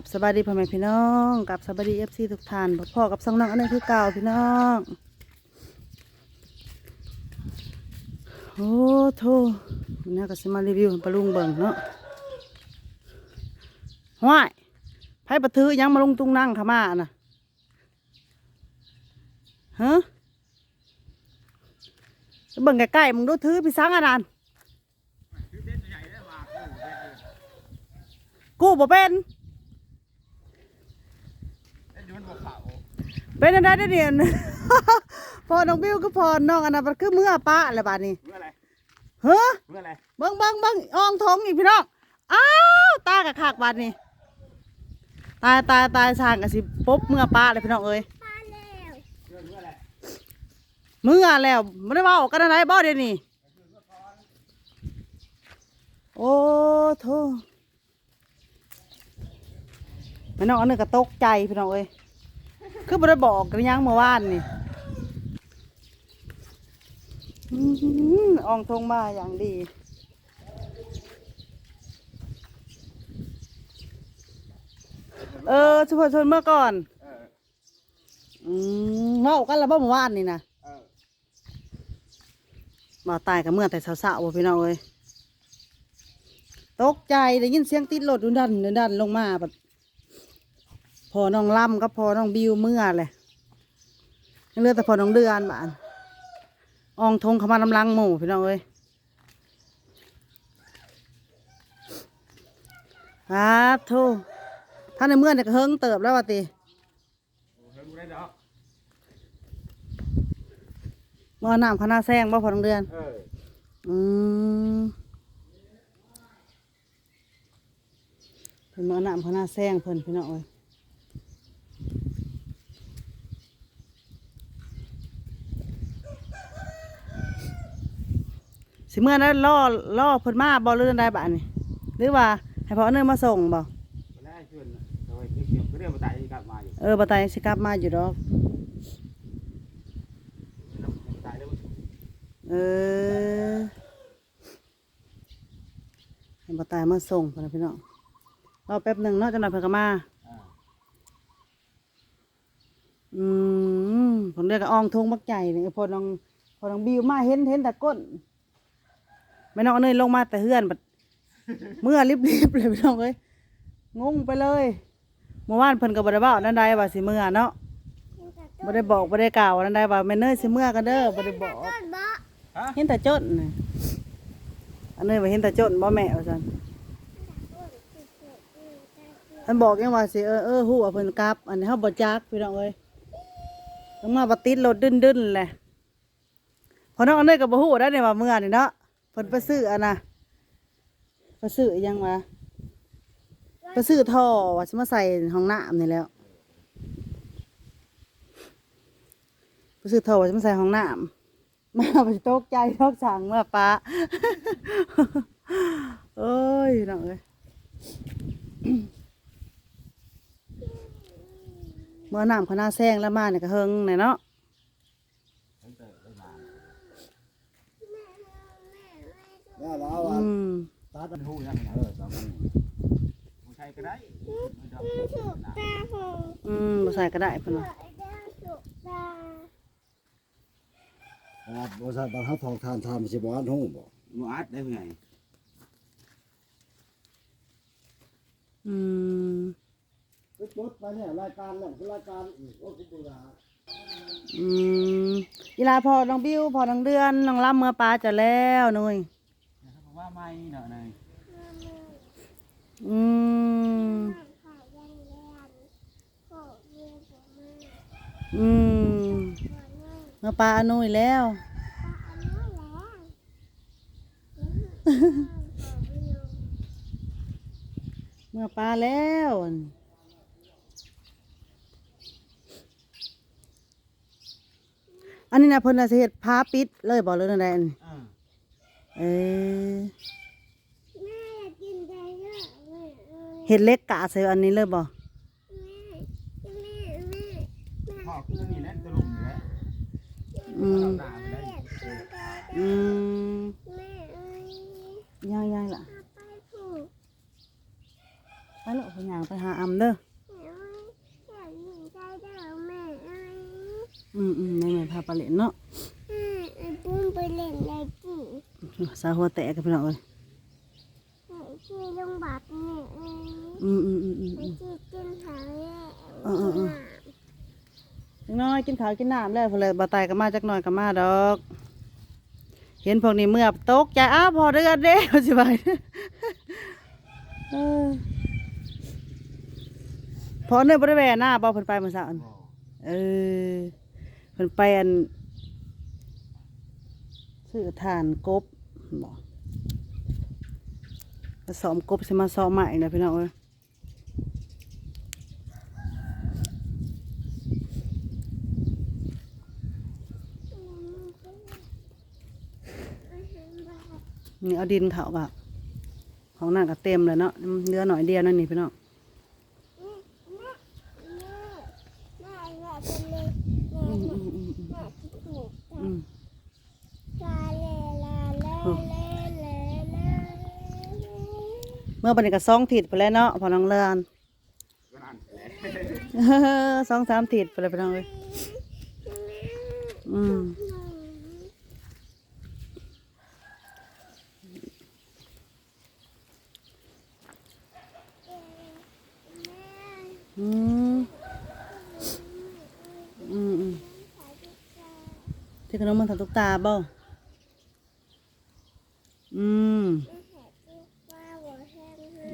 กับสบายดีพ่อแม่พี่น้องกับสบายดีเอฟซีทุกท่านพ่อกับสองน้องอันนี้คือเก่าพี่น้องโอ้โธ่นี่ก็สิมารีวิวปลาลุงเบิ่งเนาะห้วยไผประถือยังมาลงตุงนั่งขามาน่ะฮะเบิ่งใกล้ๆมึงดูถือพี่สังอันนั้นกูบ่เป็น เป็นอะไรได้อเดียนพอน้องบิวก็พอน้องอันนั้นมันคือเมื่อปะอะไรบาดนี้เมื่ออะไรเฮ้อเมื่ออะไรเบิ้งเบิ้งเบิ้งอ่องทองอีกพี่น้องอ้าวตากะขากบาดนี้ตายตายตายสร้างกันสิปุ๊บเมื่อปะเลยพี่น้องเอ้ยเมื่อเมื่ออะไรเมื่อแล้วไม่ได้เว่ากันอะไรบ่เดี๋ยวนี้โอ้โธ่แม่น้องอันนี้ก็ตกใจพี่น้องเอ้ย คือบ่ได้บอกกันยังเมื่อวานนี่อื้อหืออ่องทงมาอย่างดี เออชุพชนเมื่อก่อนเอออืมเมากันแล้วบ่เมื่อวานนี่นะเออมาตายกับเมื่อแต่สาวๆบ่พี่น้องเอ้ยตกใจได้ยินเสียงติดรถดุนดันดุนดันลงมาแบบพ อน้องล่ำกับพอน้องบิวเมื่อเลยยังเหลือแต่พอน้องเดือนบ้านอองทงเขามาลำลังหมู่พี่น้องเอ้ยครับโทท่านในเมื่อเนี่ยก็เฮิงเติบแล้ววะติโอ้เฮ้ยกูได้ดอกมอน้ำคณะแซงบ่พอน้องเดือนเอออืมเพิ่นมาน้ำคณะแซงเพิ่นพี่น้องเอ้ย สิเมื่อนั้นล่อล่อเพิ่นมาบ่เรื่องใดบ้านี่หรือว่าให้พ่อเนิ่นมาส่งบ่มาได้ชวนโดยเกี่ยวกับเรื่องมาตายกลับมาอยู่เออบ่ตายสิกลับมาอยู่ดอกมาตายแล้วเออให้บ่ตายมาส่งพ่อนะพี่น้องรอแป๊บหนึงเนาะจังหน่อยเพิ่นก็มาอ่าอืมผมเรียกว่าอองทงบักใหญ่นี่พอน้องพอน้องบิวมาเห็นเห็นแต่ก้น ไม่น้องเนยลงมาแต่เฮือนบัดเมื่อรีบๆเลยพี่น้องเอ้ยงงไปเลยเมื่อวานเพิ่นก็บ่ได้เว้านั่นใดว่าสิเมื่อเนาะบ่ได้บอกบ่ได้กล่าวนั่นใดว่าแม่เนยสิเมื่อกันเด้อบ่ได้บอกเห็นแต่จนน่ะอันเนยว่าเห็นแต่จนบ่แม่ว่าซั่นอันบอกยังว่าสิเออเออฮู้ว่าเพิ่นกลับ อันนี้เฮาบ่จักพี่น้องเอ้ยต้องมาปติดรถดึนๆแหละพอน้องอันเนยกับบ่ฮู้ได้เนี่ยว่าเมื่อนี่เนาะ พิ่นไปซื้ออันน่ะไปซื้ออยังวะไปซื้อท่อว่าสิมาใส่ห้องน้ำนี่แล้วไปซื้อท่อว่าสิมาใส่ห้องน้ำมาไปตกใจทอกสั่งเมื่อป้าเอ้ยน้องเอ้ยเมื่อน้ำเขาหน้าแซงแล้วมาเนี่ยก็เฮิงเนี่ยเนาะ แล้วเรา อื อะ มตัดมันหูยังไงเออสองคนผู้ชายก็ได้ไม่ต้องอืมบ่ใส่ก็ได้เพิ่นว่าอ่าบริษัทบางฮัททองทานทำสิบวันห้องบ่มูอาร์ตได้ไงอืมไปจดไปเนี่ยรายการเนี่ยคือรายการอีกว่าคุณบุญาอืมอีลาพอน้องบิวพอน้องเดือนน้องล่ำเมื่อปลาจะแล้วหนุ่ยเขาบอกว่า ไม่เนาะนายอืมอืมเมื่อปลาอนุยแล้วเมื่อปลาแล้วอันนี้นะเพิ่นน่ะสิเฮ็ดพาปิดเลยบ่เลยนั่นแหละอัน เออเฮ็ดเล็กกะใส่อันนี้เลยบ่พ่อคือนี่แหละตัวลุงนี่แหละอืมด่าไปได้อืมยายยายล่ะไปลูกไปหยางไปหาอำเด้ออยากเห็นใจเด้อแม่ไอ้อืมอืมแม่แม่พาไปเล่นเนาะ ไอ้ปุ้มไปเล่นอะไรกี่ สาหัวแตกกันพี่น้องเอ้ยไอ้ที่ลงบักเนี่ยไอ้อืมอืมอืมอืมไอ้อืมที่กินหาแล้วเออเออเออจักหน้อยกินข้าวกินน้ำแล้วพอเลยบ่ตายก็มาจักหน่อยก็มาดอก เห็นพวกนี้เมื่อตกใจอ้าวพอเดือนเด้สิบายเออพอเนื้อบริเวณหน้าบ่เพิ่นไปเมื่อเช้าอันเออเพิ่นไปอันซื้อทานกบ บ่ผสมกบสิมาซ้อมใหม่นะพี่น้องเอ้ยนี่เอาดินเขากับของหน้าก็เต็มเลยเนาะเหลือหน่อยเดียวนั่นนี่พี่น้อง แม่แม่แม่แม่เป็นเลยแม่ อืม แม่ อืมอืมอืม แม่ที่ถูก อืม ลาเลลาเลเลเลเล เมื่อบันนี้ก็สองถิดไปแล้วเนาะพอน้องเลือนสองสามถิดไปเลยพี่น้องเอ้ยอืมอืมอืมอืมที่ขนมมันทำตุ๊กตาบ่อืม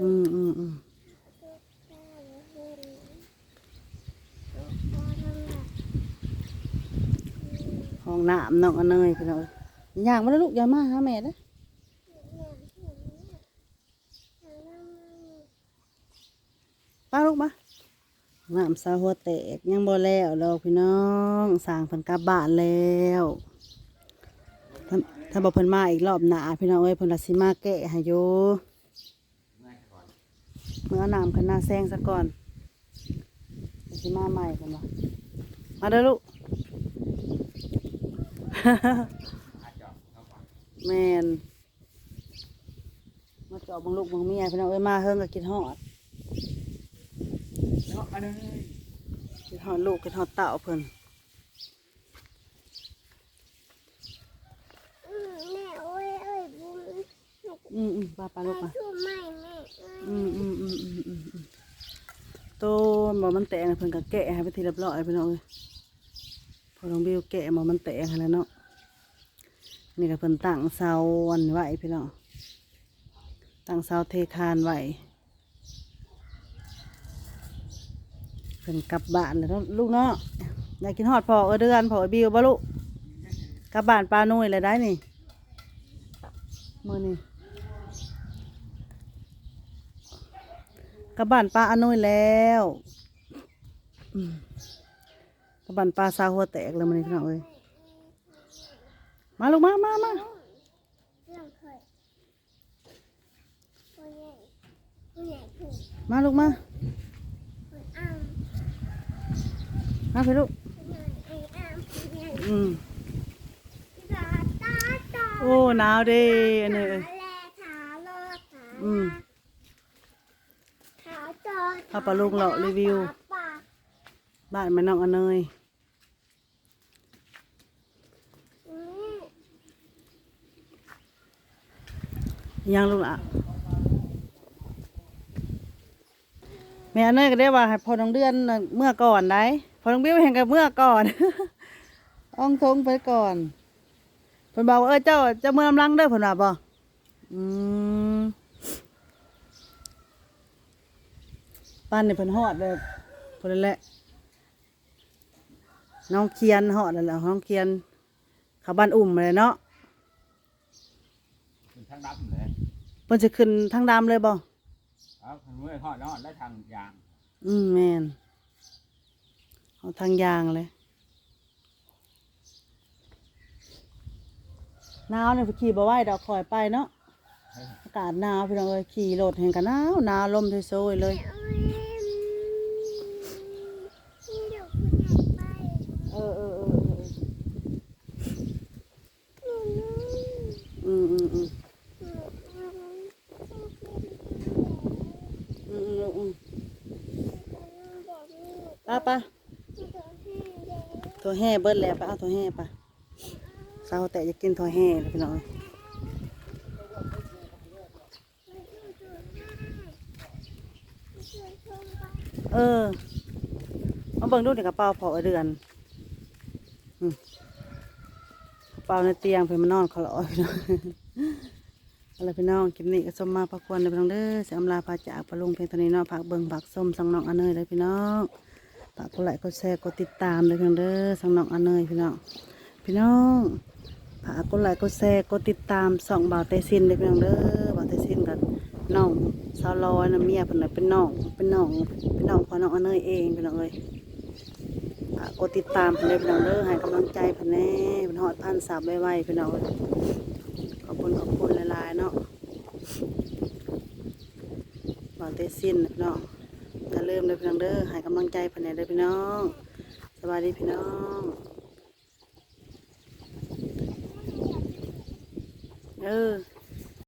อืมอืมอืมห้องน้ำน้องอเนยพี่น้องเอ้ยย่างมาแล้วลูกอย่ามาหาแม่เด้อป้าลูกมาน้ำสาหัวแตกยังบ่แล้วดอกพี่น้องสร้างเพิ่นกลับบ้านแล้วถ้าบอกเพิ่นมาอีกรอบหนาพี่น้องเอ้ยเพิ่นละสิมาแกะให้อยู่ เมื่อเอาน้ำขึ้นหน้าแซงซะก่อนเดี๋ยวสิมาใหม่เพิ่นว่ามาเด้อลูกแมนมาเจาะบังลูกบังเมียพี่น้องเอ้ยมาเฮิงก็กินฮอดเนาะอันนี้กินฮอดลูกกินฮอดเต่าเพิ่น แม่โอ้ยเอ้ยบุ้ม อืมอืมปลาปลาลูกมาชูไม่แม่เอ้ยอืมอืมอืมอืมอืมอืมโตบ่มันแตกนะเพิ่นก็แกะให้ไปทีเรียบร้อยพี่น้องเอ้ยพอน้องบิวแกะบ่มันแตกให้แล้วเนาะนี่ก็เพิ่นตั้งเสาอันไว้พี่น้องตั้งเสาเทคานไว้เพิ่นกลับบ้านแล้วเนาะลูกเนาะอยากกินฮอดพ่อเออเดือนพ่อเออบิวบ่ลูกกลับบ้านปลานุ่ยเลยได้นี่มื้อนี้ กระบานปลาอนุยแล้วกระบานปลาซาหัวแตกเลยมันนี่พี่น้องเอ้ยมาลูกมามามากมาลูกมามาพี่ลูกอืมโอ้หนาวเด้อันนี้ยอืม เอาปลาลูกเลาะรีวิว บ้านม่น้องอเนยยังลูกละแม่อเนยก็ได้ว่าให้พอน้องเดือนเมื่อก่อนได้พอน้องบิ้วเห็นกับเมื่อก่อนอ้องทงไปก่อนเพิ่นบอกว่าเออเจ้าเจ้าเมื่อลำลังเด้อเพิ่นว่าบ่อืม ป้านนี่เพิ่นฮอดเลยเพิ่นนั่นแหละน้องเคียนฮอดแล้วแหละน้องเคียนเข้าบ้านอุ่มเลยเนาะเป็นทางดำเลยเพิ่นจะขึ้นทางดำเลยบ่ครับเมื่อทอดเนาะและทางยางอืมแม่นเอาทางยางเลยหนาวเนี่ยขี่บ่ไหวดอกคอยไปเนาะ อากาศหนาวพี่น้องเอ้ยขี่รถแห่งกันหนาวหนาวลมโชยๆเลยเอ้ยเดี๋ยวผู้ใหญ่ไปเออเออเออเอออืมอืมอืมอืมอืมอืมอืมอืมป้าป้าตัวแห่เบิดแล้วไปเอาตัวแห่ไปสาวแต่จะกินตัวแห่เลยพี่น้องเอ้ย เออมาเบิ่งดูในกระเป๋าพอเดือนอกระเป๋าในเตียงเพิ่อนมานอนเขาละอ้อยพี่น้องอะไรพี่น้องคลิปนี้ก็ส้มมาพักควรเลยพี่น้องเด้อเสียอำลาพาจากปลาลุงเพียงเท่านี้เนาะผักเบิ่งผักส้มสังน้องอันเนยเลยพี่น้องฝากกดไลค์กดแชร์กดติดตามเลยพี่น้องเด้อสังน้องอันเนยพี่น้องพี่น้องฝากกดไลค์กดแชร์กดติดตามส่องบ่าวเตซินเลยพี่น้องเด้อบ่าวเตซินกับน้อง สาวลอยนะเมียเพิ่นน่ะเป็นน้องเป็นน้องเป็นน้องของน้องอเนยเองพี่น้องเอ้ยกกดติดตามเพิ่นเลยพี่น้องเด้อให้กำลังใจเพิ่นแน่เพิ่นฮอดพันสับไวๆพี่น้องเอ้ยขอบคุณขอบคุณหลายๆเนาะบอกเตสิ้นนะพี่น้องอย่าลืมเลยพี่น้องเด้อให้กำลังใจภายในเด้อพี่น้องสวัสดีพี่น้องเออ